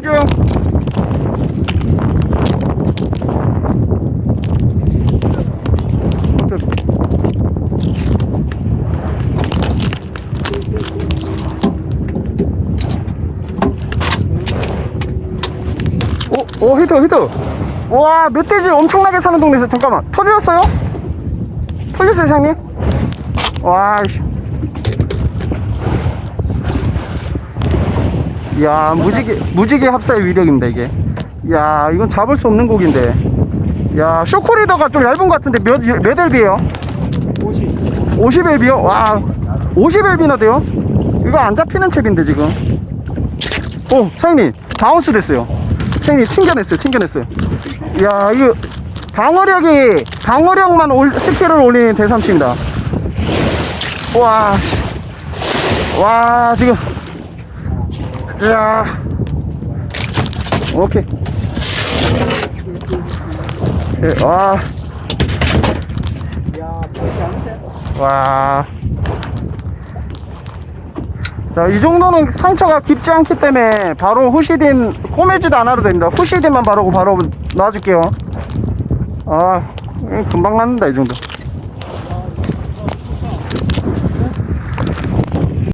중. 오, 오, 히트, 히트. 와, 멧돼지 엄청나게 사는 동네에서 잠깐만. 터졌어요? 터졌어요, 사장님? 와, 씨. 야 무지개 무지개 합사의 위력입니다 이게. 야 이건 잡을 수 없는 곡인데. 야 쇼크리더가 좀 얇은 것 같은데 몇, 몇 LB에요? 50 50LB요? 와 50LB나 돼요? 이거 안 잡히는 챕인데 지금. 오 사장님 바운스 됐어요. 사장님 튕겨냈어요 튕겨냈어요. 야 이거 방어력이 방어력만 올, 스킬을 올리는 대삼치입니다. 와, 와 지금 야 오케이 예, 와. 와. 자, 이 정도는 상처가 깊지 않기 때문에 바로 후시딘 꼬매지도 않아도 됩니다. 후시딘만 바르고 바로 놔줄게요. 아, 금방 낫는다, 이 정도.